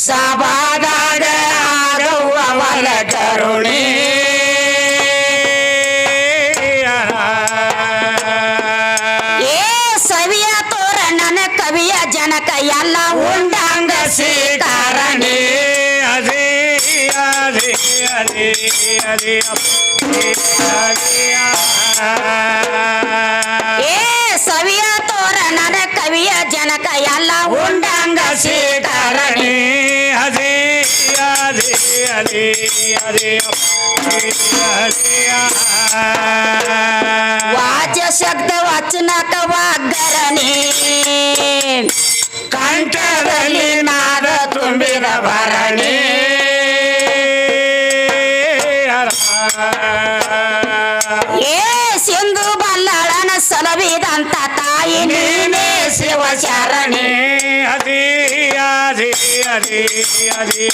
ಸಭಾದಾಗ ಆಗುವ ವರ ಕರುಣೆ ಏ ಸವಿಯ ತೋರ ನನ್ನ ಕವಿಯ ಜನಕ ಎಲ್ಲ ಉಂಡಂಗ ಸೀತಾರಣಿ ಅದೇ ಅದೇ ಅದೇ ಅದೇ ಏ ಸವಿಯ ತೋರ ನನ್ನ ಕವಿಯ ಜನಕ ಎಲ್ಲ ಉಂಡಂಗ ಸೀತಾರಣಿ. ಅದೇ ಅದೇ ಅದೇ ಅದೇ ವಾಚ ಶಬ್ದ ವಚನಕ ವಾಗ್ಗರಣಿ ಕಂಠದಲ್ಲಿ ನಾದ ತುಂಬಿದ ಭರಣಿ. ಏ ಸಿಂಧು ಬಲ್ಲಳನ ಸಲವಿದಂತ ತಾಯಿ ನೀನೇ. ಶಿವಶರಣಿ ಅದೇ ಅದೇ ಅದೇ ಅದೇ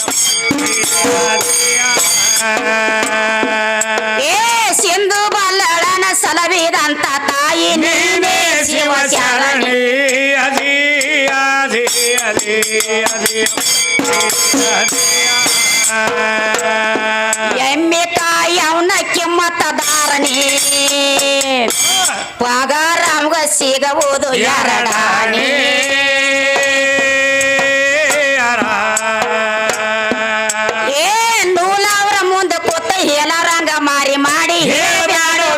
ಏ ಸಿಂಧು ಬಲ್ಲಳನ ಸಲವಿದಂತ ತಾಯಿ ನೀನೇ ಶಿವಶರಣಿ ಅದೇ ಅದೇ ಅದೇ ಅದೇ ಎಮ್ಮೆ ಕಾಯಿ ಅವನ ಕಿಮ್ಮತ್ತದಾರಣಿ ಪಗಾರ ಅಮ್ಗ ಸಿಗಬಹುದು ಎರಡಾಣಿ ಏ ನೂಲವರ ಮುಂದೆ ಕೂತ ಹೇಳರಂಗ ಮಾರಿ ಮಾಡಿ ಹೇಳ್ಬ್ಯಾಡು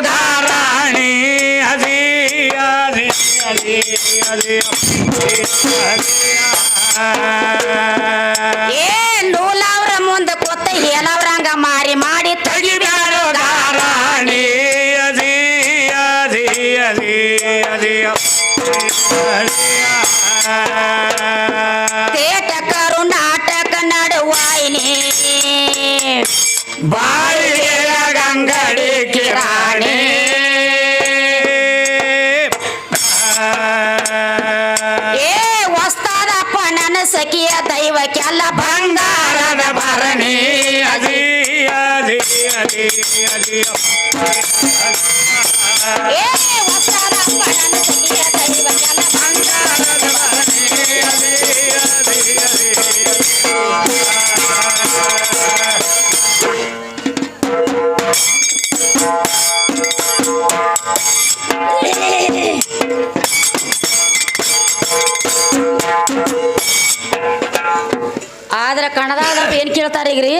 ಆದ್ರ ಕಣದಾಗ ಏನ್ ಕೇಳ್ತಾರೀಗ್ರಿ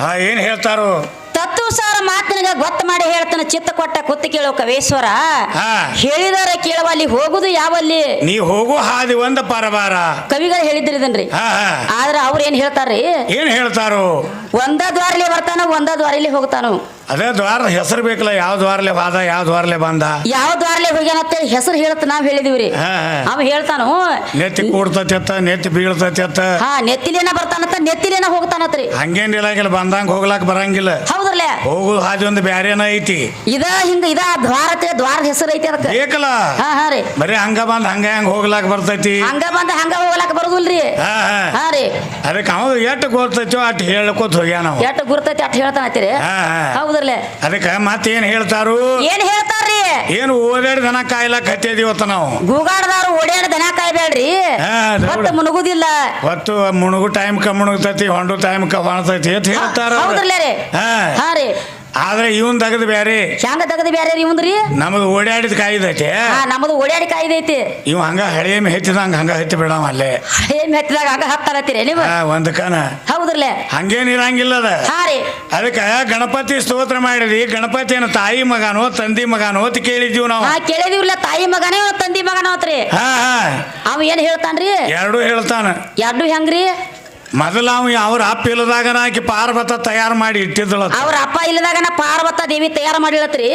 ಹಾ ಏನ್ ಹೇಳ್ತಾರೋ? ಗೊತ್ತ ಮಾಡಿ ಹೇಳ್ತಾನೆ ಚಿತ್ತ ಕೊಟ್ಟ ಕುತ್ತು ಕೇಳೋ ಕವೇಶ್ವರ. ಹಾ. ಕೇಳುವ ಅಲ್ಲಿ ಹೋಗುದು ಯಾವಲ್ಲಿ ನೀ ಹೋಗು ಹಾದಿ ಒಂದ ಪರಬಾರ ಕವಿಗಳು ಹೇಳಿದ್ರಿ ಇದನ್ರಿ ಆದ್ರ ಅವ್ರ ಏನ್ ಹೇಳ್ತಾರ್ರಿ? ಏನ್ ಹೇಳ್ತಾರೋ? ಒಂದ ದ್ವಾರಲಿ ಬರ್ತಾನ ಒಂದ ದ್ವಾರಲಿ ಹೋಗ್ತಾನು? ಅದೇ ದ್ವಾರ ಹೆಸರು ಬೇಕಲ್ಲ ಯಾವ ದ್ವಾರಲೆ ಬಾದ ಯಾವ ದ್ವಾರಲೆ ಬಂದ? ಯಾವ ದ್ವಾರಲೆ ಹೋಗ್ಯಾನಂತ ಹೆಸರು ಹೇಳತ್ ನಾವ್ ಹೇಳಿದಿವ್ರಿ. ಹಾ, ಹಾ. ಅವ ಹೇಳ್ತಾನು. ನೆತ್ತಿ ಕೂಡ್ತತಿ ಅತ್ತ ನೆತ್ತಿ ಬೀಳ್ತತಿ ಅತ್ತ ಹಾ ನೆತ್ತಿಲೇನ ಬರ್ತಾನಂತ ನೆತ್ತಿಲೇನ ಹೋಗ್ತಾನತ್ರಿ. ಹಂಗೇನ್ ಇಲ್ಲ ಬಂದಂಗ ಹೋಗ್ಲಾಕ್ ಬರಂಗಿಲ್ಲ. ಹೌದ್ರಲ್ಲ? ಹೋಗು ಹಾದಿ ಒಂದು ಬ್ಯಾರೇನ ಐತಿ. ಇದ ಹಿಂಗ ಇದ ದ್ವಾರ ಐತಿ, ದ್ವಾರದ ಹೆಸರು ಐತಿ ಅದಕ್ಕ. ಬೇಕಲ್ಲ? ಹಾ ಹಾ ರೀ. ಬರೀ ಹಂಗ ಬಂದ ಹಂಗ ಹಂಗ ಹೋಗ್ಲಾಕ್ ಬರ್ತೈತಿ. ಹಂಗ ಬಂದ ಹಂಗ ಹೋಗ್ಲಾಕ ಬರುದಿಲ್ರಿ. ಹಾ ಹಾ. ಹಾ ರೀ. ಅದಕ್ಕೆ ಅವ ಎಷ್ಟು ಗೊತ್ತೈತೋ ಅಟ್ ಹೇಳ್ಕೋತ ಹೋಗ್ಯಾನ ಅವ. ಎಟ್ ಗುರ್ತೈತಿ ಅಟ್ ಹೇಳ್ತಾನತ್ತೀರಿ ಹಾ ಹಾ. ಹೌದ್ರಲ್ಲ ಅದಕ್ಕೆ ಮತ್ತೇನ್ ಹೇಳ್ತಾರು? ಏನ್ ಹೇಳ್ತಾರ್ರಿ? ಏನು ಓಡಾಡಿ ದನ ಕಾಯ್ಲಾಕ್ ಹತ್ತಿದೀವತ್ತ ನಾವು. ಗೂಗಾಡ್ದಾರು ಓಡ್ಯಾಡ ದನ ಕಾಯ್ಬೇಡ್ರಿ ಮತ್ತೆ ಅದು ಹೊತ್ತು ಮುಣುಗು ಟೈಮ್ ಕ ಮುಣುಗ್ತೈತಿ ಹೊಂಡು ಟೈಮ್ ಕ ಹೊಣ್ತೈತಿ ಅಂತ ಹೇಳ್ತಾರ. ಹೌದ್ರಲ್ಲ ರೀ? ಹಾ ರೀ. ಆದ್ರೆ ಇವನ್ ತಗದ್ ಬ್ಯಾರಿ. ಹೆಂಗ ತಗದ್ ಬ್ಯಾರೆ ರೀ ಇವಂದ್ರಿ ನಮ್ದು ಓಡಾಡಿದ ಕಾಯ್ದೈತಿ ಹಾ ಓಡಾಡಿ ಓಡ್ಯಾಡಿ ಕಾಯ್ದೈತಿ ಇವ್ ಹಂಗ ಹಳೆ ಹೆಚ್ಚಿದಂಗ ಹಂಗ ಹತ್ತಿ ಬಿಡವ ಅಲ್ಲೇ. ಹಳೆ ಮೆತ್ತದಾಗ ಹಂಗ ಹತ್ತಾರತ್ತೀರಿ ನೀವು? ಒಂದ್ ಕನ. ಹೌದ್ರಲ್ಲ? ಹಂಗೇನ್ ಇರಂಗಿಲ್ಲ ಅದ. ಹಾ ರೀ. ಅದಕ್ಕೆ ಗಣಪತಿ ಸ್ತೋತ್ರ ಮಾಡಿದ್ವಿ. ಗಣಪತಿಯನ್ನ ತಾಯಿ ಮಗನೋ ತಂದಿ ಮಗನೋ ಅಂತ ಕೇಳಿದ್ವಿ ನಾವು. ಹಾ ಕೇಳಿದಿವ್ರಲ್ಲ ತಾಯಿ ಮಗನೇ ತಂದಿ ಮಗನ ಆತ್ರಿ ಹಾ ಹಾ. ಅವ ಏನ್ ಹೇಳ್ತಾನ್ರಿ? ಎರಡು ಹೇಳ್ತಾನ. ಎರಡು ಹೆಂಗ್ರಿ? ಮೊದಲ ಅವ ಅವ್ರ ಅಪ್ಪ ಇಲ್ಲದಾಗ ಆಕಿ ಪಾರ್ವತ ತಯಾರು ಮಾಡಿ ಇಟ್ಟಿದ್ದಳ ಅವ್ರ ಅಪ್ಪ ಇಲ್ಲದಾಗ ನಾ ಪಾರ್ವತ ದೇವಿ ತಯಾರು ಮಾಡಿಳತ್ರಿ.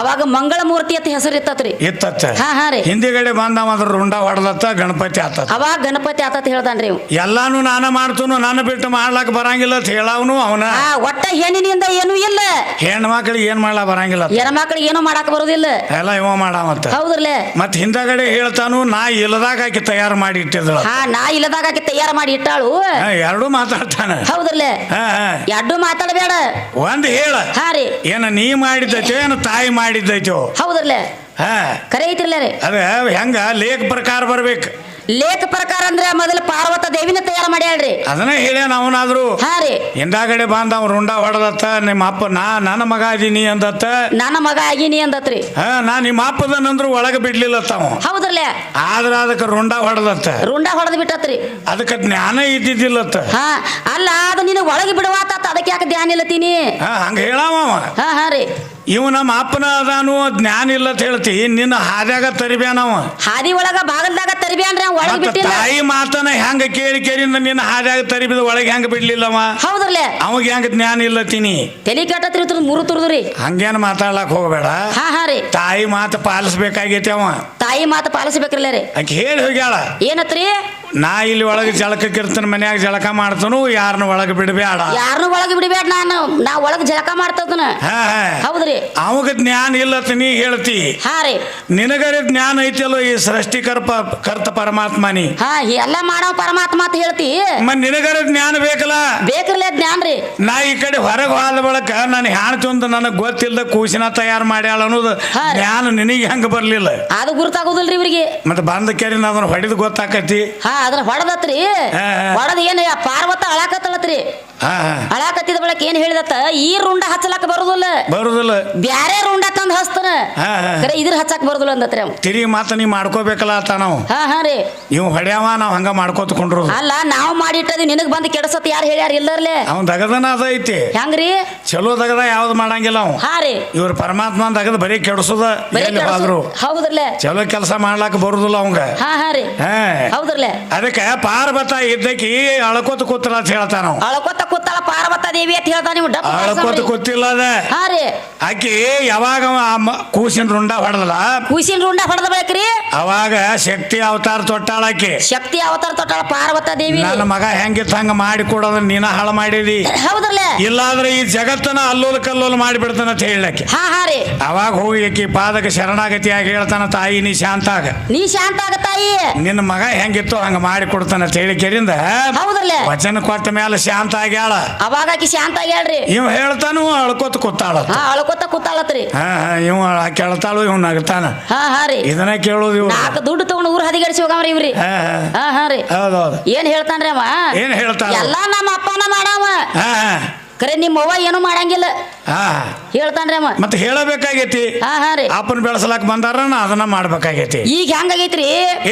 ಅವಾಗ ಮಂಗಳ ಮೂರ್ತಿ ಅಂತ ಹೆಸರು ಇತ್ತತ್ರಿ. ಇತ್ತತ್ತ. ಹಾ ಹಾ ರೀ. ಹಿಂದಿಗಡೆ ಬಂದವ ಅದ್ರ ರುಂಡ ಹೊಡೆದತ್ತ ಗಣಪತಿ ಆತ ಅವಾಗ ಗಣಪತಿ ಆತತ್ ಹೇಳ್ತಾನ್ರಿ ಇವ್. ಎಲ್ಲಾನು ನಾನ ಮಾಡ್ತೂನು ನಾನು ಬಿಟ್ಟು ಮಾಡ್ಲಾಕ ಬರಂಗಿಲ್ಲ ಅಂತ ಹೇಳವನು ಅವನ. ಆ ಒಟ್ಟ ಹೆಣ್ಣಿನಿಂದ ಏನು ಇಲ್ಲ. ಹೆಣ್ಣು ಮಕ್ಳಿಗೆ ಏನ್ ಮಾಡ್ಲಾ ಬರಂಗಿಲ್ಲ ಹೆಣ್ಮಕ್ಳಿಗೆ ಏನು ಮಾಡಾಕ ಬರೋದಿಲ್ಲ. ಎಲ್ಲ ಇವ ಮಾಡಾವತ್ತ ಹೌದ್ರಲ್ಲ ಮತ್ ಹಿಂದಗಡೆ ಹೇಳ್ತಾನು ನಾ ಇಲ್ಲದಾಗ ಆಕಿ ತಯಾರು ಮಾಡಿ ಇಟ್ಟಿದ್ದಳ ಹಾ ನಾ ಇಲ್ಲದಾಗ ಆಕಿ ತಯಾರು ಮಾಡಿ ಇಟ್ಟಾಳು. ಎರಡು ಮಾತಾಡ್ತಾನ. ಹೌದಲ್ಲೇ ಹಾ, ಹಾ. ಎರಡು ಮಾತಾಡಬೇಡ. ಒಂದ್ ಹೇಳ. ಹಾ ರೀ. ಏನ ನೀ ಮಾಡಿದ್ದೈತೋ ಏನ ತಾಯಿ ಮಾಡಿದ್ದೈತೋ? ಹೌದಲ್ಲೇ ಹಾ. ಕರೆ ಐತಿರ್ಲ ಅದ ಹೆಂಗ ಲೇಖ ಪ್ರಕಾರ ಬರ್ಬೇಕು. ಲೇಖ ಪ್ರಕಾರ ಅಂದ್ರೆ ಮೊದಲು ಪಾರ್ವತ ದೇವಿನ ತಯಾರು ಮಾಡ್ಯಾಳ್ರಿ. ಅದನ್ನ ಹೇಳ್ಯಾನ ಅವನಾದ್ರು. ಹಾ ರೀ. ಹಿಂದಾಗಡೆ ಬಂದ ಅವ್ ರುಂಡ ಹೊಡೆದತ್ತ ನಿಮ್ಮ ಅಪ್ಪ ನಾ ನನ್ನ ಮಗ ಅದೀನಿ ಅಂದತ್ತ. ನನ್ನ ಮಗ ಆಗಿನಿ ಅಂದತ್ರಿ. ಹಾ ನಾ ನಿಮ್ಮ ಅಪ್ಪದನಂದ್ರು ಒಳಗೆ ಬಿಡ್ಲಿಲ್ಲ ತಾವ ಹೌದ್ರಲ್ಲೇ? ಆದ್ರ ಅದಕ್ಕೆ ರುಂಡ ಹೊಡೆದತ್ತ. ರುಂಡ ಹೊಡೆದ್ ಬಿಟ್ಟತ್ರಿ. ಅದಕ್ಕೆ ಜ್ಞಾನ ಇದ್ದಿದ್ದಿಲ್ಲತ್ತ. ಹಾ ಅಲ್ಲ ಅದು ನಿನಗೆ ಒಳಗೆ ಬಿಡುವಾತ ಅದಕ್ಕೆ ಯಾಕೆ ಧ್ಯಾನ ಇಲ್ಲತೀನಿ ಹಾ ಹಂಗ ಹೇಳಾವ ಅವ. ಹಾ ಹಾ ರೀ. ಇವ್ ನಮ್ಮ ಅಪ್ಪನ ಅದಾನು ಜ್ಞಾನ ಇಲ್ಲ ಅಂತ ಹೇಳ್ತಿ. ನಿನ್ನ ಹಾದ್ಯಾಗ ತರಿಬೇನವ ಹಾದಿ ಒಳಗ ಭಾಗದಾಗ ತರಿಬ್ಯಾನ್ರಿ ಅವ್ ಒಳಗೆ ಮತ್ತ ಬಿಟ್ಟಿಲ್ಲ. ತಾಯಿ ಮಾತನ ಹೆಂಗ ಕೇಳಿ ಕೇಳಿ ನಿನ್ನ ಹಾದ್ಯಾಗ ತರಿಬಿದ ಒಳಗೆ ಹೆಂಗ ಬಿಡ್ಲಿಲ್ಲವ? ಹೌದ್ರಲ್ಲೇ? ಅವಾಗ ಹೆಂಗ ಜ್ಞಾನ ಇಲ್ಲತ್ತೀನಿ ತಲಿ ಕೆಟ್ಟತ್ರಿ ಮೂರು ತುರ್ದ್ರಿ. ಹಂಗೇನ್ ಮಾತಾಡ್ಲಾಕ್ ಹೋಗಬೇಡ. ಹಾ ಹಾ ರೀ. ತಾಯಿ ಮಾತು ಪಾಲಿಸ್ಬೇಕಾಗೈತಿ ಅವ. ತಾಯಿ ಮಾತು ಪಾಲಿಸ್ಬೇಕ್ರಲ್ಲ ರೀ. ಆಕೆ ಹೇಳಿ ಹೋಗ್ಯಾಳ. ಏನತ್ರಿ? ನಾ ಇಲ್ಲಿ ಒಳಗೆ ಜಳಕ ಕಿರ್ತನ ಮನ್ಯಾಗ ಜಳಕ ಮಾಡ್ತಾನು ಯಾರನ್ನ ಒಳಗೆ ಬಿಡಬೇಡ ಯಾರನ್ನೂ ಒಳಗೆ ಬಿಡಬೇಡ ನಾನು. ನಾ ಒಳಗೆ ಜಳಕ ಮಾಡ್ತದನ. ಹಾ ಹಾ. ಹೌದ್ರಿ? ಅವಾಗ ಜ್ಞಾನ ಇಲ್ಲತ್ತ ನೀ ಹೇಳ್ತಿ. ಹಾ ರೀ. ನಿನಗರೆ ಜ್ಞಾನ ಐತಲ್ಲೋ ಈ ಸೃಷ್ಟಿಕರ್ಪ ಕರ್ತ ಪರಮಾತ್ಮನಿ ಹಾ ಎಲ್ಲ ಮಾಡೋ ಪರಮಾತ್ಮ ಅಂತ ಹೇಳ್ತಿ. ಮತ್ ನಿನಗರೆ ಜ್ಞಾನ ಬೇಕಲ್ಲ? ಬೇಕಿರ್ಲೇ ಜ್ಞಾನ ರೀ. ನಾ ಈ ಕಡೆ ಹೊರಗೆ ಹೋದ ಬಳಕ ನಾನು ಚಂದ ನನಗೆ ಗೊತ್ತಿಲ್ಲದ ಕೂಸಿನ ತಯಾರು ಮಾಡ್ಯಾಳ ಅನ್ನೋದು ಹಾ. ಜ್ಞಾನ ನಿನಗೆ ಹೆಂಗ ಬರ್ಲಿಲ್ಲ? ಅದು ಗುರುತಾಗೋದಿಲ್ರಿ ಇವರಿಗೆ. ಮತ್ತೆ ಬಂದ ಕೇರಿ ಅದನ್ನ ಹೊಡೆದು ಗೊತ್ತಾಕತಿ. ಹಾ ಅದ್ರ ಹೊಡೆದತ್ರಿ. ಹೊಡೆದ ಏನ ಪಾರ್ವತ ಅಳಾಕತ್ತಳತ್ರಿ. ಅಳಾಕತ್ತಿದ ಬಳಕ ಏನ್ ಹೇಳಿದತ್ತ? ಈ ರುಂಡ ಹಚ್ಚಲಕ್ಕ ಬರುದಿಲ್ಲ. ಬರುದಿಲ್ಲ. ಬ್ಯಾರೆ ರುಂಡ ತಂದ ಹಚ್ತಾನ. ಕರೆ ಇದ್ರ ಹಚ್ಚಕ್ ಬರುದಿಲ್ಲ ಅಂದತ್ರಿ ಅವ್. ತಿರುಗಿ ಮಾತ ನೀ ಮಾಡ್ಕೋಬೇಕಲ್ಲ ಅಂತ ನಾವು. ಹಾ ಹಾ ರೀ. ಇವ್ ಹೊಡ್ಯಾವ ನಾವು ಹಂಗ ಮಾಡ್ಕೋತ ಕೊಂಡ್ರು ಅಲ್ಲ ನಾವು ಮಾಡಿಟ್ಟದಿ ನಿನಗ್ ಬಂದು ಕೆಡಸತ್ ಯಾರು ಹೇಳ್ಯಾರ ಇಲ್ಲರ್ಲೆ? ಅವ್ನ್ ದಗದನ ಅದ ಐತಿ. ಹೆಂಗ್ರಿ? ಚಲೋ ದಗದ ಯಾವ್ದು ಮಾಡಂಗಿಲ್ಲ ಅವ್. ಹಾ ರೀ. ಇವ್ರ ಪರಮಾತ್ಮ ದಗದ ಬರೀ ಕೆಡಸೋದ ಎಲ್ಲಿ ಹೌದ್ರಲ್ಲೇ. ಚಲೋ ಕೆಲಸ ಮಾಡ್ಲಾಕ ಬರುದಿಲ್ಲ ಅವಂಗ. ಹಾ ಹಾ ರೀ. ಹಾ. ಹೌದ್ರಲ್ಲೇ. ಅದಕ್ಕೆ ಪಾರ್ವತ ಇದ್ದಕ್ಕೆ ಅಳ್ಕೋತ ಕೂತಲ್ಲ ಅಂತ ಹೇಳ್ತಾನ ನಾವು ಅಳಕೊತ್ತ ಕೂತಲ್ಲ ಪಾರ್ವತ ದೇವಿ ಅಂತ ಹೇಳ್ತಾ ನೀವು ಡಪ್ಪ ಅಳ್ಕೋತ. ಕೂತಿಲ್ಲ ಅದ ಹಾ ರೀ. ಆಕಿ ಯಾವಾಗ ಕೂಸಿನ ರುಂಡ ಹೊಡೆದಲ್ಲ? ಕೂಸಿನ ರುಂಡ ಹೊಡೆದ ಬೇಕ್ರಿ ಅವಾಗ ಶಕ್ತಿ ಅವತಾರ ತೊಟ್ಟಾಳ ಆಕಿ. ಶಕ್ತಿ ಅವತಾರ ತೊಟ್ಟಾಳ ಪಾರ್ವತ ದೇವಿ ನನ್ನ ಮಗ ಹೆಂಗಿತ್ತು ಹಂಗ ಮಾಡಿ ನೀನ ಹಾಳು ಮಾಡಿದಿ? ಹೌದ್ರಲ್ಲೇ? ಇಲ್ಲಾದ್ರೆ ಈ ಜಗತ್ತನ್ನ ಅಲ್ಲೋಲ ಕಲ್ಲೋಲ ಮಾಡಿಬಿಡ್ತಾನ ಅಂತ ಹೇಳಕ್ಕೆ. ಹಾ ಹಾ ರೀ. ಅವಾಗ ಹೋಗಿ ಆಕಿ ಪಾದಕ ಶರಣಾಗತಿಯಾಗಿ ಹೇಳ್ತಾನ ತಾಯಿ ನೀ ಶಾಂತ ಆಗ ನೀ ಶಾಂತ ಆಗ ತಾಯಿ. ನಿನ್ನ ಮಗ ಹೆಂಗಿತ್ತು ಹಂಗ ಮಾಡಿ ಕೊಡ್ತಾನ ಅಂತ ಹೇಳಿ ಕೆರಿಂದ ಹೌದ್ರಲ್ಲೇ? ವಚನ ಕೊಟ್ಟ ಮೇಲೆ ಶಾಂತ ಆಗ್ಯಾಳ. ಅವಾಗ ಆಕಿ ಶಾಂತ ಆಗ್ಯಾಳ್ರಿ. ಇವ್ ಹೇಳ್ತಾನು ಅಳ್ಕೋತ ಕೂತಾಳ ಹಾ ಅಳ್ಕೊತ ಕೂತಾಳತ್ರಿ. ಹಾ ಹಾ ಇವ್ ಕೇಳ್ತಾಳು ಇವ್ ನಗತಾನ. ಹಾ ಹಾ ರೀ. ಇದನ್ನ ಕೇಳೋದು ಇವ್ ನಾಲ್ಕು ದುಡ್ಡು ತಗೊಂಡು ಊರ್ ಹದಿಗಡಿಸಿ ಹೋಗವ್ರಿ ಇವ್ರಿ. ಹಾ ಹಾ. ಹಾ ಹಾ ರೀ. ಹೌದೌದು ಏನ್ ಹೇಳ್ತಾನ್ರಿ ಅವ? ಏನ್ ಹೇಳ್ತಾನ ಎಲ್ಲಾ ನಮ್ಮ ಅಪ್ಪನ ಮಾಡವ ಹಾ ಹಾ. ಕರೆ ನಿಮ್ಮ ಅವ್ವ ಏನು ಮಾಡಂಗಿಲ್ಲ. ಹಾ. ಹೇಳ್ತಾನ್ರಿ ಅಮ್ಮ ಮತ್ತೆ ಹೇಳಬೇಕಾಗೈತಿ. ಹಾ ಹಾ ರೀ. ಅಪ್ಪನ ಬೆಳೆಸಲಾಕ ಬಂದಾರ ನಾ ಅದನ್ನ ಮಾಡ್ಬೇಕಾಗೈತಿ. ಈಗ ಹೆಂಗಾಗೈತ್ರಿ?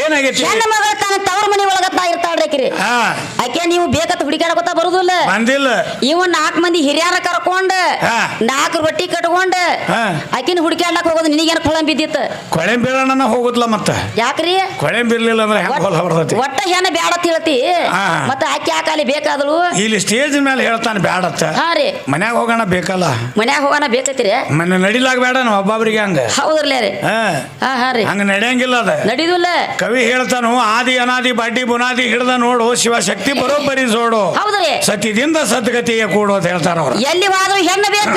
ಏನಾಗೈತಿ? ಹೆಣ್ಣು ಮಗಳ ತನ್ನ ತವ್ರ ಮನಿ ತಾ ಇರ್ತಾಳ್ರಿ ಹಾ. ಆಕೆ ನೀವು ಬೇಕತ್ ಹುಡುಕಾಡಕೊತ ಬರುದಿಲ್ಲ. ಬಂದಿಲ್ಲ. ಇವ ನಾಲ್ಕು ಮಂದಿ ಹಿರಿಯರ ಕರ್ಕೊಂಡು ಹಾ. ನಾಲ್ಕು ರೊಟ್ಟಿ ಕಟ್ಕೊಂಡು ಹಾ. ಆಕಿನ ಹುಡುಕಾಡ್ಲಕ್ ಹೋಗೋದು ನಿನಗೇನು ಕೊಳಂ ಬಿದ್ದಿತ್ತು? ಕೊಳೆ ಬೀಳಣ್ಣ ಹೋಗುದ್ಲ ಮತ್ತ. ಯಾಕ್ರಿ? ಕೊಳೆ ಬೀರ್ಲಿಲ್ಲ ಅಂದ್ರೆ ಹೆಂಗ್ ಹೊಲ ಹೊರದತಿ ಒಟ್ಟ ಹೆಣ್ಣ ಬ್ಯಾಡ ಅಂತ ಹೇಳ್ತಿ. ಹಾ. ಮತ್ತ ಆಕೆ ಕಾಲಿ ಬೇಕಾದಳು. ಇಲ್ಲಿ ಸ್ಟೇಜ್ ಮೇಲೆ ಹೇಳ್ತಾನೆ ಬ್ಯಾಡತ್ತ. ಹಾ ರೀ. ಮನ್ಯಾಗ ಹೋಗೋಣ ಬೇಕಲ್ಲ? ಮನ್ಯಾಗ ಹೋಗೋಣ ಬೇಕೈತಿರಿ ಮನೆ ನಡಿಲಾಗ ಬೇಡ ನಾವು ಒಬ್ಬೊಬ್ರಿಗೆ ಹಂಗ. ಹೌದ್ರಲ್ಲ ರೀ. ಹಾ. ಹಾ ಹಾ ರೀ. ಹಂಗ ನಡೆಯಂಗಿಲ್ಲ ಅದ. ನಡೀದಿಲ್ಲ. ಕವಿ ಹೇಳ್ತಾನು ಆದಿ ಅನಾದಿ ಬಡ್ಡಿ ಬುನಾದಿ ಹಿಡ್ದ ನೋಡು ಶಿವಶಕ್ತಿ ಬರೋಬ್ಬರಿ ಜೋಡು ಹೌದ್ರಿ ಸತ್ಯದಿಂದ ಸದ್ಗತಿಯ ಕೂಡು ಅಂತ ಹೇಳ್ತಾರ ಅವ್ರು. ಎಲ್ಲಿ ಹೋದ್ರು ಹೆಣ್ಣು ಬೇಕ.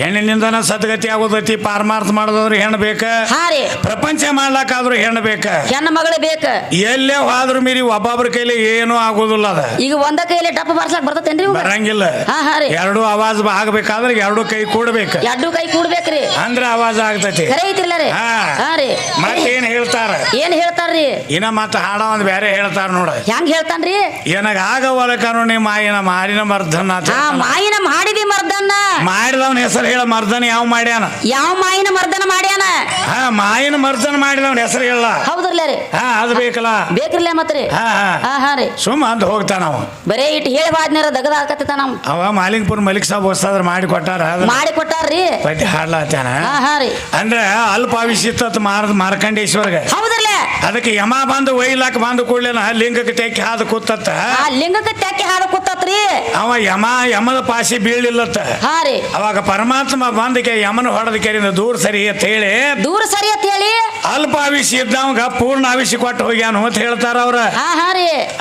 ಹೆಣ್ಣಿನಿಂದನ ಸದ್ಗತಿ ಆಗೋದೈತಿ ಪಾರಮಾರ್ಥ ಮಾಡೋದ್ರ ಹೆಣ್ಣು ಬೇಕ. ಹಾ ರೀ. ಪ್ರಪಂಚ ಮಾಡ್ಲಾಕಾದ್ರೂ ಹೆಣ್ಣು ಬೇಕ. ಹೆಣ್ಣು ಮಗಳು ಬೇಕ. ಎಲ್ಲೇ ಹೋದ್ರು ಮೀರಿ ಒಬ್ಬೊಬ್ರ ಕೈಲಿ ಏನೂ ಆಗೋದಿಲ್ಲ ಅದ. ಈಗ ಒಂದ ಕೈಲಿ ಡಪ್ಪ ಬರ್ಸಕ್ ಬರ್ತತೇನ್ರಿ ಇವ್ಗ? ಬರಂಗಿಲ್ಲ. ಹಾ ಹಾ ರೀ. ಎರಡು ಆವಾಜ್ ಆಗ್ಬೇಕಾದ್ರೆ ಎರಡು ಕೈ ಕೂಡ್ಬೇಕು. ಎರಡು ಕೈ ಕೂಡ್ಬೇಕ್ರಿ. ಅಂದ್ರೆ ಆವಾಜ್ ಆಗ್ತೈತಿ. ಐತಿರ್ಲ ರೀ? ಹಾ. ಹಾ ರೀ. ಮತ್ತೇನ್ ಹೇಳ್ತಾರ? ಏನ್ ಹೇಳ್ತಾರ್ರಿ? ಇನ್ನ ಮತ್ತ ಹಾಡ ಒಂದ್ ಬೇರೆ ಹೇಳ್ತಾರ ನೋಡ. ಹೆಂಗ್ ಹೇಳ್ತಾನ್ರಿ? ಏನಾಗ ಆಗ ಹೊಲಕನು ನೀ ಮಾಯಿನ ಮಾರಿನ ಮರ್ದನ ಅಂತ ಆ ಹೇಳ್ತಾನ. ಮಾಯಿನ ಮಾಡಿದಿ ಮರ್ದನ್ನ? ಮಾಡಿದವನ ಹೆಸರು ಹೇಳ ಮರ್ದನ್ ಯಾವ ಮಾಡ್ಯಾನ? ಯಾವ ಮಾಯಿನ ಮರ್ದನ ಮಾಡ್ಯಾನ? ಹಾ ಮಾಯಿನ ಮರ್ದನ ಮಾಡಿದವನ ಹೆಸರು ಹೇಳ. ಹೌದ್ರಲ್ಲ ರೀ. ಹಾ ಅದು ಬೇಕಲ್ಲ? ಬೇಕ್ರಲ್ಲ ಮತ್ರಿ ಹಾ ಹಾ. ಹಾ ಹಾ ರೀ. ಸುಮ್ಮ ಅಂತ ಹೋಗ್ತಾನ ಅವ. ಬರೇ ಇಟ್ಟು ಹೇಳಿ ಬಾದ್ನಾರ ದಗದ ಹಾಕತ್ತ ನಮ್. ಅವ ಮಾಲಿಂಗ್ಪುರ್ ಮಲಿಕ್ ಸಾಬ್ ಹೊಸದ್ರ ಮಾಡಿ ಕೊಟ್ಟಾರ ಮಾಡಿ ಕೊಟ್ಟಾರ್ರಿ. ಪಟ್ಟಿ ಹಾಡ್ಲಾತಾನ? ಅಂದ್ರ ಹಾ ರೀ. ಅಂದ್ರೆ ಅಲ್ಪಾವಿಷಿತ್ತ ಮಾರ ಮಾರ್ಕಂಡೇಶ್ವರ್ಗ. ಹೌದ್ರಲ್ಲ? ಅದಕ್ಕೆ ಯಮ ಬಂದು ಒಯ್ಲಾಕ ಬಂದು ಕೂಡ್ಲೇನ ಲಿಂಗಕ್ಕೆ ತೆಕ್ಕಿ ಹಾದ ಕೂತತ್ತ? ಆ ಲಿಂಗಕ್ಕೆ ತೆಕ್ಕೆ ಹಾದ ಕೂತತ್ರಿ. ಅವ ಯಮ ಯಮದ ಪಾಸಿ ಬೀಳಿಲ್ಲತ್ತ ಅವಾಗ ಪರಮಾತ್ಮ ಬಂದಕ್ಕೆ ಯಮನ ಹೊಡೆದ ಕೆರಿಂದ ದೂರ ಸರಿ ಅಂತ ಹೇಳಿ ದೂರ ಸರಿ ಅಂತ ಹೇಳಿ. ಅಲ್ಪ ಆವಿಷ ಇದ್ದವಂಗ ಪೂರ್ಣ ಆವಿಷ ಕೊಟ್ಟು ಹೋಗ್ಯಾನು ಅಂತ ಹೇಳ್ತಾರ ಅವ್ರ.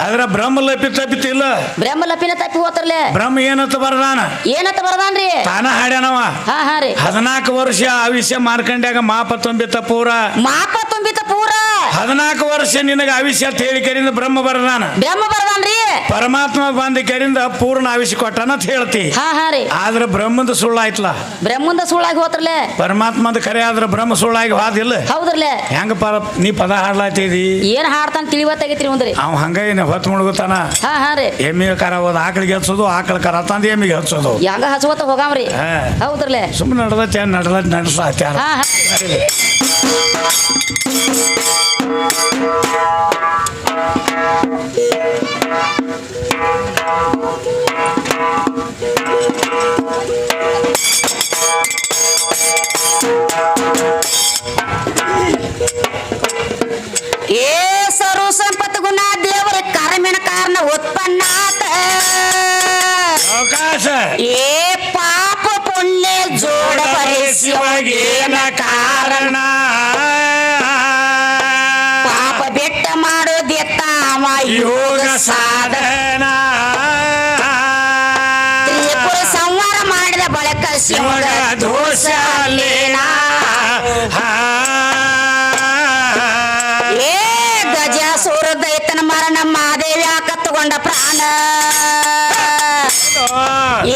ಅದ್ರ ಬ್ರಹ್ಮ ಲಪಿ ತಪ್ಪಿತಿಲ್ಲ. ಬ್ರಹ್ಮ ಲಪಿನ ತಪ್ಪಿ ಹೋತರ್ಲೆ. ಬ್ರಹ್ಮ ಏನಂತ ಬರ್ದಾನ? ಏನಂತ ಬರ್ದಾನ್ರಿ? ತಾನ ಹಾಡ್ಯಾನವ. ಹಾ ಹಾ ರೀ. ಹದಿನಾಲ್ಕು ವರ್ಷ ಆವಿಷ್ಯ ಮಾರ್ಕಂಡ್ಯಾಗ ಮಾಪ ತುಂಬಿತ ಪೂರ. ಮಾಪ ತುಂಬಿತ ಪೂರ. ಹದಿನಾಲ್ಕು ವರ್ಷ ನಿನಗ ಆವಿಷ್ಯ ಅಂತ ಹೇಳಿ ಕೆರಿಂದ ಬ್ರಹ್ಮ ಬರ್ದಾನ. ಬ್ರಹ್ಮ ಬರ್ದಾನ್ರಿ. ಪರಮಾತ್ಮ ಬಂದ ಕೆರಿಂದ ಪೂರ್ಣ ಆವಿಷ ಕೊಟ್ಟನ ಅಂತ ಹೇಳ್ತಿ. ಹಾ ಹಾ ರೀ. ಆದ್ರೆ ಬ್ರಹ್ಮದ ಸುಳ್ಳಾಯ್ತಲ್ಲ. ಬ್ರಹ್ಮಂದ ಸುಳ್ಳಾಗಿ ಹೋತ್ರಲೆ. ಪರಮಾತ್ಮದ ಖರೆ ಆದ್ರೆ ಬ್ರಹ್ಮ ಸುಳ್ಳಾಗಿ ಹಾದಿಲ್ಲ. ಹೌದ್ರಲೆ. ಹೆಂಗ ಪರ ನೀ ಪದ ಹಾಡ್ಲಾತಿದಿ? ಏನ್ ಹಾಡ್ತಾನ ತಿಳಿವತ್ತಾಗೈತ್ರಿ ಒಂದ್ರಿ ಅವ್ ಹಂಗ ಏನ ಹೊತ್ತು ಮುಳುಗುತ್ತಾನ? ಹಾ ಹಾ ರೀ. ಎಮ್ಮಿಗೆ ಕರ ಹೋದ ಆಕಳಿಗೆ ಹಚ್ಚೋದು ಆಕಳ ಕರ ತಂದು ಎಮ್ಮಿಗೆ ಹಚ್ಚೋದು ಹೆಂಗ ಹಚ್ಕೋತ ಹೋಗಾಮ್ರಿ. ಹೌದ್ರಲೆ. ಸುಮ್ಮನೆ ನಡ್ದತ್ತೆ ನಡ್ದ ನಡ್ಸಾತ್ಯಾರ ಹಾ ಹಾ. ಏ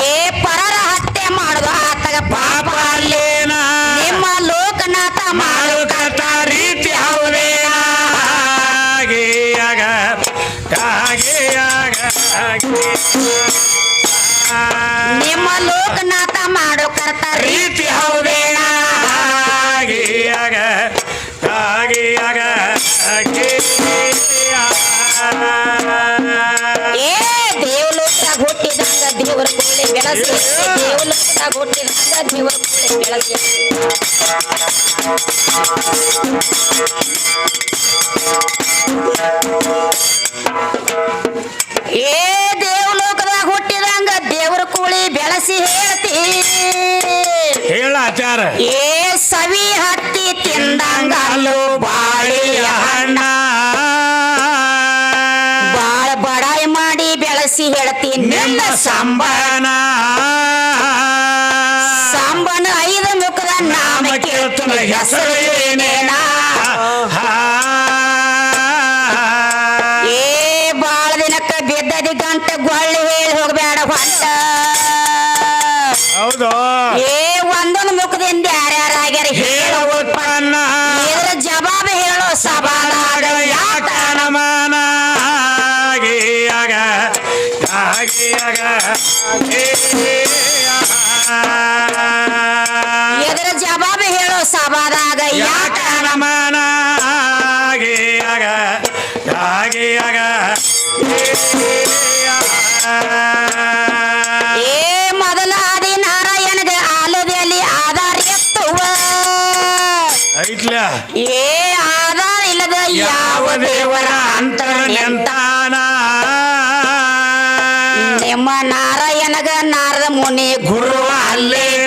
ಏ ಪರರ ಹತ್ಯೆ ಮಾಡುವ ಆತಗ ಪಾಪ ಅಲ್ಲೇನ ನಿಮ್ಮ ಲೋಕನಾಥ ಮಾಡು ಮಾರುಕತ ರೀತಿ ಹೌದೇನ. ಹಾಗೆಯಾಗ ಹಾಗೆಯಾಗ ನಿಮ್ಮ ಲೋಕನಾಥ ಮಾಡು ಕರ್ತ ರೀತಿ ಹೌದೇನ. ದೇವಲೋಕದಾಗ ದೇವರ ಕೂಳಿ ಬೆಳಸಿ ಏ ದೇವಲೋಕದಾಗ ಹುಟ್ಟಿದಂಗ ದೇವರ ಕೂಳಿ ಬೆಳಸಿ ಹೇಳ್ತಿ. ಹೇಳ ಆಚಾರ. ಏ ಸವಿ ಹತ್ತಿ ತಿಂದಂಗ ಅಲ್ಲೋ ಬಾಳಿಯ ಅಣ್ಣ ಬಾಳ ಬಡಾಯಿ ಮಾಡಿ ಬೆಳಸಿ ಹೇಳ್ತಿ. ನಿನ್ನ ನಿಮ್ಮ ಸಾಂಬನ ಐದು ಮುಖದ ನಾಮ ನಾಮ ಕೇಳ್ತನ ಹೆಸರು ಏನೇನ? ಏ ಬಾಳ ದಿನಕ್ಕ ಬಿದ್ದದಿ ಗಂಟ ಗೊಳ್ಳಿ ಹೇಳಿ ಹೋಗ್ಬೇಡ ಹೊಂಟ. ಹಾಗೆಯಾಗ ಏ ಮೊದಲ ಆದಿ ನಾರಾಯಣಗ ಆಲದಲ್ಲಿ ಆಧಾರ ಎತ್ತುವ. ಐತ್ಲ? ಏ ಆಧಾರ ಇಲ್ಲದ ಯಾವ ದೇವರ ಅಂತರ ನಿಂತಾನ? ನಿಮ್ಮ ನಾರಾಯಣಗ ನಾರದ ಮುನಿ ಗುರು ಅಲ್ಲೇನ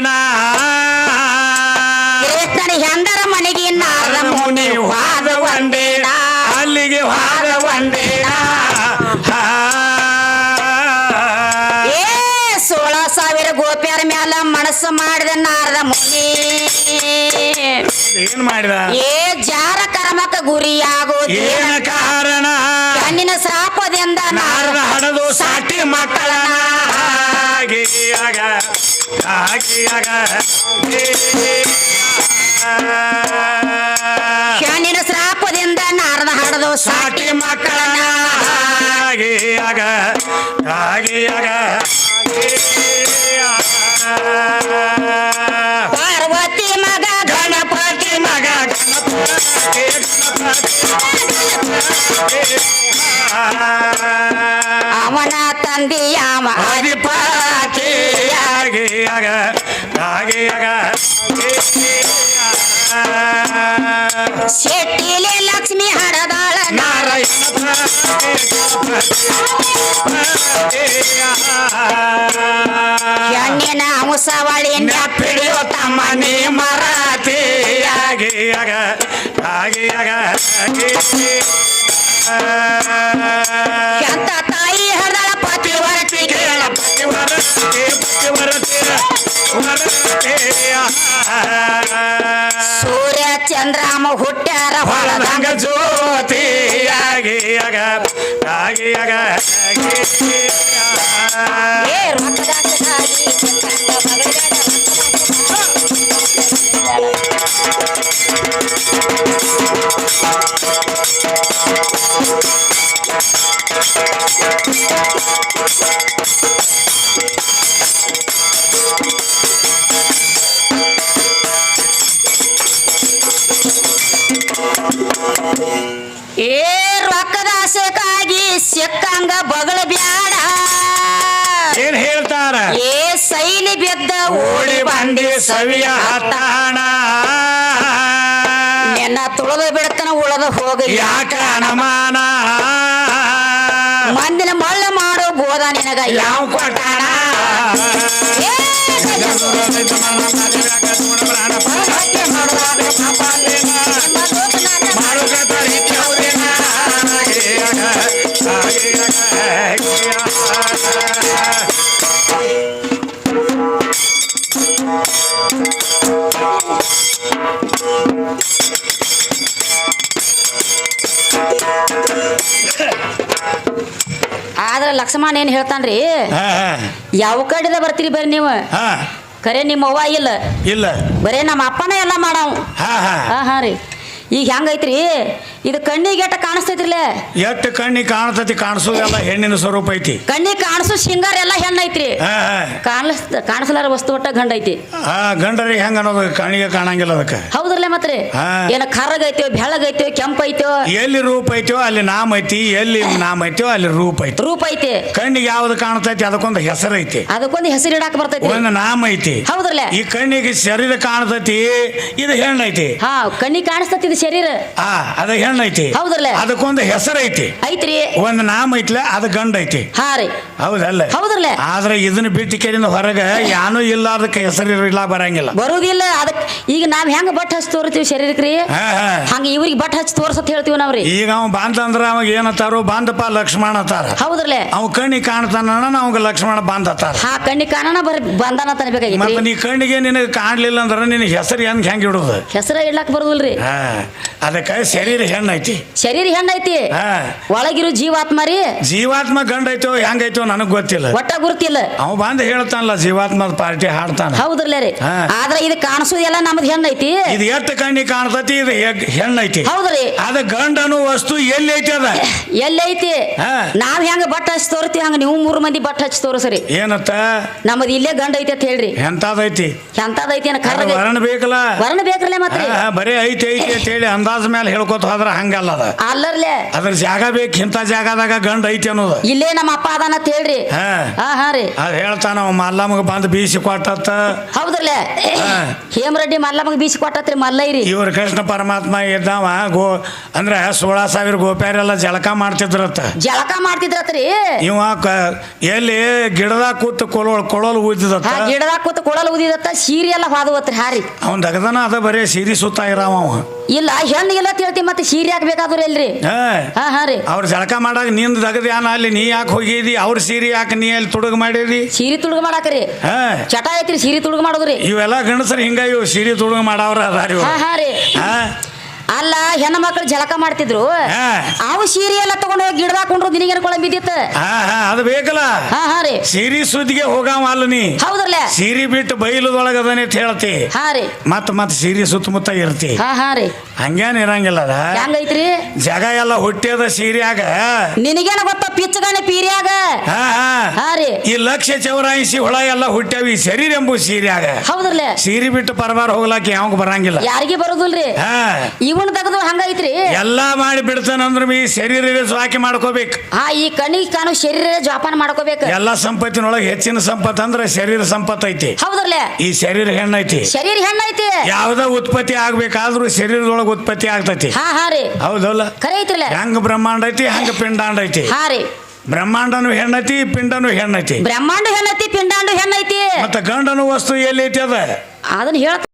ಸಾವಿರ ಗೋಪಿಯರ ಮ್ಯಾಲ ಮನಸ್ಸು ಮಾಡಿದ ನಾರದ ಮುನಿ. ಏನ್ ಮಾಡಿದ? ಏ ಜಾರ ಕರ್ಮಕ ಗುರಿಯಾಗೋ ಏನ ಕಾರಣ? ಕಣ್ಣಿನ ಶಾಪದಿಂದ ನಾರದ ಹಡದು ಸಾಟಿ ಮಕ್ಕಳ ಕಣ್ಣಿನ ಶ್ರಾಪದಿಂದ ನಾರದ ಹಡದು ಸಾಟಿ ಸಾಟಿ ಮಕ್ಕಳ ಆಗ ಹಾಗೆಯಾಗ ಪಾರ್ವತಿ ಮಗ ಗಣಪತಿ ಮಗ ಗಣಪತಿ ಅವನ ತಂದೆಯ ಅವ ಅಧಿಪತಿ ಆಗಿ ಹಾಗೆಯಾಗ ಹೆಣ್ಣಿನ ಅಂಶವಳಿ ನೆಪ್ಪಿಡಿಯೋ ತಮ್ಮ ನೀ ಮರಾಠಿ ಹಾಗೆ ಆಗ ಹಾಗೆ ಆಗ ಎಂತ ತಾಯಿ ಹಡದಾಳ ಪತಿವರ್ತಿ ಕೇಳ ಪತಿವರತೆ ಪತಿವರತೆ ವರತೆ ಸೂರ್ಯ ಚಂದ್ರಾಮ ಹುಟ್ಟ್ಯಾರ ಹೊಲದಂಗ ಹೊಲದಂಗ ಜ್ಯೋತಿ ಹಾಗೆ ಆಗ ಹಾಗೆಯಾಗ ಏ ರೊಕ್ಕದಾಸೆಗಾಗಿ ಏ ರೊಕ್ಕದ ಆಸೆಗಾಗಿ ಸಿಕ್ಕಂಗ ಬಗಳ ಬ್ಯಾಡ. ಏನ್ ಹೇಳ್ತಾರ? ಏ ಸೈಲಿ ಬಿದ್ದ ಓಡಿ ಬಂದಿ ಸವಿಯ ಹತ್ತಾಣ. ನೆನ್ನ ತುಳದ ಬಿಡತನ ಉಳದ ಹೋಗ ಯಾಕ ಅನುಮಾನ ಮಂದಿನ ಮಳ್ಳ ಮಾಡೋ ಬೋದ ನಿನಗ ಯಾವ ಕೊಟ್ಟಾನ ಏ ಲಕ್ಷ್ಮಣ ಏನ್ ಹೇಳ್ತಾನ್ರಿ? ಯಾವ ಕಡೆದ ಬರ್ತೀರಿ ಬರ್ರಿ ನೀವು? ಕರೆ ಖರೆ ನಿಮ್ಮ ಅವ್ವ ಇಲ್ಲ? ಇಲ್ಲ. ಬರೇ ನಮ್ಮ ಅಪ್ಪನ ಎಲ್ಲ ಮಾಡವ್. ಹಾ ಹಾ. ರೀ. ಈಗ ಹೆಂಗೈತ್ರಿ? ಇದು ಕಣ್ಣಿಗೆ ಕಾಣಿಸ್ತೈತ್ರಿಲೆ? ಎಷ್ಟು ಕಣ್ಣಿಗೆ ಕಾಣ್ತತಿ ಕಾಣಿಸೋದೆಲ್ಲ ಹೆಣ್ಣಿನ ಸ್ವರೂಪ ಐತಿ. ಕಣ್ಣಿಗೆ ಕಾಣಿಸೋ ಶೃಂಗಾರ ಎಲ್ಲ ಹೆಣ್ಣೈತ್ರಿ. ಕಾಣಿಸ್ ಕಾಣಿಸಲಾರ ವಸ್ತು ಒಟ್ಟ ಗಂಡ ಐತಿ ಆ ಗಂಡರಿಗೆ ಹೆಂಗ ಅನ್ನೋದು ಕಣ್ಣಿಗೆ ಕಾಣಂಗಿಲ್ಲ ಅದಕ್ಕೆ. ಹೌದ್ರಲ್ಲ ಮತ್ರಿ? ಹಾ. ಏನ ಕರ್ರಗೈತೋ ಬೆಳಗೈತೋ ಕೆಂಪೈತೋ? ಎಲ್ಲಿ ರೂಪ ಐತೋ ಅಲ್ಲಿ ನಾಮ ಐತಿ ಎಲ್ಲಿ ನಾಮ ಐತೋ ಅಲ್ಲಿ ರೂಪ ಐತಿ. ರೂಪ ಐತಿ. ಕಣ್ಣಿಗೆ ಯಾವ್ದು ಕಾಣ್ತೈತಿ ಅದಕ್ಕೊಂದು ಹೆಸರು ಐತಿ. ಅದಕ್ಕೊಂದು ಹೆಸರು ಇಡಾಕ ಬರ್ತೈತಿ ಒಂದು ನಾಮ ಐತಿ. ಹೌದ್ರಲ್ಲ? ಈ ಕಣ್ಣಿಗೆ ಶರೀರ ಕಾಣತೈತಿ ಇದು ಹೆಣ್ಣೈತಿ. ಹಾ ಕಣ್ಣಿಗೆ ಕಾಣಿಸ್ತತಿ ಇದು ಶರೀರ. ಆ ಅದ ಹೆಣ್ಣೈತಿ. ಹೌದ್ರಲ್ಲ? ಅದಕ್ಕೊಂದು ಹೆಸರು ಐತಿ. ಐತ್ರಿ. ಒಂದು ನಾಮ ಐತ್ಲ ಅದ ಗಂಡ ಐತಿ. ಹಾ ರೀ. ಹೌದಲ್ಲ? ಹೌದ್ರಲ್ಲ? ಆದ್ರೆ ಇದನ್ನ ಬಿಟ್ಟು ಕೇಳಿದ ಹೊರಗೆ ಯಾನು ಇಲ್ಲ ಅದಕ್ಕೆ ಹೆಸರು ಇರಲಿಲ್ಲ ಬರಂಗಿಲ್ಲ. ಬರುದಿಲ್ಲ ಅದಕ್ಕೆ ಈಗ ನಾವ್ ಹೆಂಗ ಬಟ್ ಹಚ್ಚಿ ತೋರಿಸ್ತೀವಿ ಶರೀರಕ್ಕೆ ಹಾ ಹಂಗ ಇವ್ರಿಗೆ ಬಟ್ ಹಚ್ಚಿ ತೋರ್ಸತ್ ಹೇಳ್ತೀವಿ ನಾವ್ರಿ. ಈಗ ಅವ್ ಬಾಂಧ ಅಂದ್ರ ಅವಾಗ ಏನತ್ತಾರು ಬಾಂಧಪ್ಪ ಲಕ್ಷ್ಮಣ ಅತ್ತಾರ ಹೌದ್ರಲ್ಲ? ಅವ್ ಕಣ್ಣಿ ಕಾಣ್ತಾನ ಅವಾಗ ಲಕ್ಷ್ಮಣ ಬಾಂಧ ಅತ್ತಾರ ಹಾ ಕಣ್ಣಿ ಕಾಣನ ಬರ ಬಾಂಧನ ತನಬೇಕಾಗಿತ್ತು ಮತ್ತೆ ನೀ ಕಣ್ಣಿಗೆ ನಿನಗೆ ಕಾಣ್ಲಿಲ್ಲ ಅಂದ್ರೆ ನಿನಗೆ ಹೆಸರು ಹೆಂಗ್ ಹೆಂಗ್ ಇಡುದು ಹೆಸರ ಇಡ್ಲಾಕ್ ಬರುದಿಲ್ರಿ. ಹಾ ಅದಕ್ಕೆ ಶರೀರ ಹೆಣ್ಣೈತಿ. ಶರೀರ ಹೆಣ್ಣೈತಿ ಹಾ. ಒಳಗಿರೋ ಜೀವಾತ್ಮ ರೀ? ಜೀವಾತ್ಮ ಗಂಡ ಐತೋ ಹೆಂಗೈತೋ ನನಗ್ ಗೊತ್ತಿಲ್ಲ. ಒಟ್ಟ ಗುರುತಿಲ್ಲ. ಅವ ಬಂದ್ ಹೇಳ್ತಾನಲ್ಲ ಜೀವಾತ್ಮದ ಪಾರ್ಟಿ ಹಾಡ್ತಾನ. ಹೌದ್ರಲ್ಲ ರೀ. ಹಾ. ಆದ್ರ ಇದು ಕಾಣಿಸೋದೆಲ್ಲ ನಮ್ದು ಹೆಣ್ಣೈತಿ ಇದು ಎತ್ತ ಕಣ್ಣಿ ಕಾಣ್ತತಿ ಇದು ಹೆಗ್- ಹೆಣ್ಣೈತಿ ಹೌದ್ರಿ ಅದ ಗಂಡ ಅನ್ನೋ ವಸ್ತು ಎಲ್ಲಿ ಐತಿ ಅದ? ಎಲ್ಲೈತಿ ಐತಿ? ನಾವ್ ಹೆಂಗ ಬಟ್ ಹಚ್ಚಿ ತೋರ್ತೀವಿ ಹಂಗ ನೀವು ಮೂರು ಮಂದಿ ಬಟ್ ಹಚ್ಚಿ ತೋರಿಸ್ರಿ. ಏನತ್ತ? ನಮ್ಮದು ಇಲ್ಲೇ ಗಂಡ ಐತಿ ಅಂತ ಹೇಳ್ರಿ. ಎಂತದೈತಿ ಎಂತದೈತಿ ಅನ್ನ ಅದು ಕರ್ರಗ ವರ್ಣ ಬೇಕಲ್ಲ ವರ್ಣ ಬೇಕ್ರಲ್ಲ ಮತ್ರಿ? ಹಾ, ಹಾ, ಬರೀ ಐತಿ ಐತಿ ಅಂತ ಹೇಳಿ ಅಂದಾಜ ಮೇಲೆ ಹೇಳ್ಕೊತ ಹೋದ್ರ ಹಂಗಲ್ಲ ಅದ ಅಲ್ಲರ್ಲೆ ಅದ್ರ ಜಾಗ ಬೇಕು ಇಂಥ ಜಾಗದಾಗ ಗಂಡ ಐತಿ ಅನ್ನೋದು. ಇಲ್ಲೇ ನಮ್ಮ ಅಪ್ಪ ಅದಾನ ಅಂತ ಹೇಳ್ರಿ. ಹಾ. ಹಾ ಹಾ ರೀ. ಅದ್ ಹೇಳ್ತಾನ ಅವ ಮಲ್ಲಮ್ಮಗ ಬಂದು ಬೀಸಿ ಕೊಟ್ಟತ್ತ. ಹೌದ್ರಲ್ಲ? ಹಾ. ಹೇಮರೆಡ್ಡಿ ಮಲ್ಲಮ್ಮಗ ಬೀಸಿ ಕೊಟ್ಟತ್ರಿ ಮಲ್ಲೈರಿ ಇವ್ರ ಕೃಷ್ಣ ಪರಮಾತ್ಮ ಇದ್ದಾವ ಗೋ ಅಂದ್ರ ಸೋಳ ಸಾವಿರ ಗೋಪ್ಯಾರೆಲ್ಲ ಜಳಕ ಮಾಡ್ತಿದ್ರತ್ತ. ಜಳಕ ಮಾಡ್ತಿದ್ರತ್ರಿ ಇವ ಕ- ಎಲ್ಲಿ ಗಿಡದಾಗ ಕೂತು ಕೊಳೋಲ್ ಕೊಳಲ್ ಊದಿದತ್ತ ಹಾ ಗಿಡದಾಗ ಕೂತು ಕೊಳಲ್ ಉದಿದತ್ತ ಸೀರೆ ಎಲ್ಲ ಹಾದುವತ್ರಿ ಹಾರಿ ಅವನ್ ದಗದನ ಅದ ಬರೀ ಸೀರಿ ಸುತ್ತ ಇರಾವ ಅವ. ಇಲ್ಲ ಹೆಣ್ಣಿಗೆಲ್ಲ ತಿಳ್ತಿ ಮತ್ತೆ ಸೀರೆ ಹಾಕ್ಬೇಕಾದ್ರೆ ಎಲ್ರಿ. ಹಾ ಹಾ ಹಾ ರೀ. ಅವ್ರ ಜಳಕ ಮಾಡಾಕ ನಿಂದ ದಗದ ಯಾನ ಅಲ್ಲಿ ನೀ ಯಾಕೆ ಹೋಗಿದಿ? ಅವ್ರ ಸೀರೆ ಯಾಕೆ ನೀ ಅಲ್ಲಿ ತುಡುಗ ಮಾಡಿದಿ? ಸೀರೆ ತುಡುಗ ಮಾಡಾಕ್ರಿ ಹಾ. ಚಟ ಐತ್ರಿ ಸೀರೆ ತುಡುಗ ಮಾಡೋದ್ರಿ. ಇವೆಲ್ಲ ಗಂಡಸರು ಹಿಂಗ ಇವು ಸೀರೆ ತುಡುಗ ಮಾಡವ್ರ ಅದಾರಿ ಇವ್ರು. ಹಾ ಹಾ ರೀ. ಹಾ. ಅಲ್ಲ ಹೆಣ್ಣು ಮಕ್ಕಳು ಜಲಕ ಮಾಡ್ತಿದ್ರು. ಅವು ಸೀರೆ ಎಲ್ಲ ತಗೊಂಡು ಹೋಗಿ ಗಿಡದಾಗ ಕೊಂಡ್ರು ನಿನಗೆ ಕೊಳ ಬಿದ್ದಿತ್ತು ಹಾ ಹಾ ಅದು ಬೇಕಲ್ಲ. ಹಾ ಹಾ ರೀ. ಸೀರೆ ಸುದ್ದಿಗೆ ಹೋಗಾವ ಅಲ್ಲ ನೀ? ಹೌದ್ರಲ್ಲ? ಸೀರೆ ಬಿಟ್ಟು ಬೈಲದೊಳಗ ಅದನ್ನ ಹೇಳ್ತಿ. ಹಾ ರೀ. ಮತ್ ಮತ್ ಸೀರೆ ಸುತ್ತಮುತ್ತ ಇರ್ತಿ. ಹಾ ಹಾ ರೀ. ಹಂಗೇನ್ ಇರಂಗಿಲ್ಲ ಅದ? ಹೆಂಗೈತ್ರಿ? ಜಾಗ ಎಲ್ಲ ಹುಟ್ಟ್ಯದ ಸೀರ್ಯಾಗ? ನಿನಗೇನ ಗೊತ್ತ ಪಿಚ್ಚಗಾನೆ ಪೀರ್ಯಾಗ? ಲಕ್ಷ ಚೌರಾಯಿಸಿ ಹೊಳ ಎಲ್ಲ ಹುಟ್ಟ್ಯಾವ ಶರೀರ ಎಂಬು ಸೀರ್ಯಾಗ. ಹೌದ್ರಲ್ಲ? ಸೀರೆ ಬಿಟ್ಟು ಪರಬಾರ ಹೋಗ್ಲಾಕ ಯಾವಾಗ ಬರಂಗಿಲ್ಲ. ಯಾರಿಗೆ ಬರೋದಿಲ್ರಿ? ಹಾ. ಇವನ್ ತೆಗೆದು ಹಂಗೈತ್ರಿ? ಎಲ್ಲಾ ಮಾಡಿ ಬಿಡ್ತಾನಂದ್ರ ಈ ಶರೀರ ಸ್ವಾಕಿ ಮಾಡ್ಕೋಬೇಕು. ಹಾ ಈ ಕಣ್ಣಿಗೆ ಕಾಣೋ ಶರೀರ ಜೋಪಾನ ಮಾಡ್ಕೋಬೇಕು. ಎಲ್ಲಾ ಸಂಪತ್ತಿನೊಳಗೆ ಹೆಚ್ಚಿನ ಸಂಪತ್ತು ಅಂದ್ರೆ ಶರೀರ ಸಂಪತ್ತು ಐತಿ. ಹೌದ್ರಲ್ಲ? ಈ ಶರೀರ ಹೆಣ್ಣೈತಿ. ಶರೀರ ಹೆಣ್ಣೈತಿ. ಯಾವ್ದ ಉತ್ಪತ್ತಿ ಆಗ್ಬೇಕಾದ್ರೂ ಶರೀರದೊಳಗೆ ಉತ್ಪತ್ತಿ ಆಗ್ತೈತಿ. ಹಾ ಹಾ ರೀ. ಹೌದಲ್ಲ? ಕರೆ ಐತ್ರಲ್ಲ ಹೆಂಗ ಬ್ರಹ್ಮಾಂಡ ಐತಿ ಹಂಗ ಪಿಂಡಾಂಡ ಐತಿ? ಹಾ ರೀ. ಬ್ರಹ್ಮಾಂಡನು ಹೆಣ್ಣತಿ ಪಿಂಡನು ಹೆಣ್ಣತಿ. ಬ್ರಹ್ಮಾಂಡ ಹೆಣ್ಣತಿ ಪಿಂಡಾಂಡು ಹೆಣ್ಣೈತಿ. ಮತ್ತೆ ಗಂಡನು ವಸ್ತು ಎಲ್ಲಿ ಐತಿ ಅದ? ಅದನ್ನ ಹೇಳ್ತ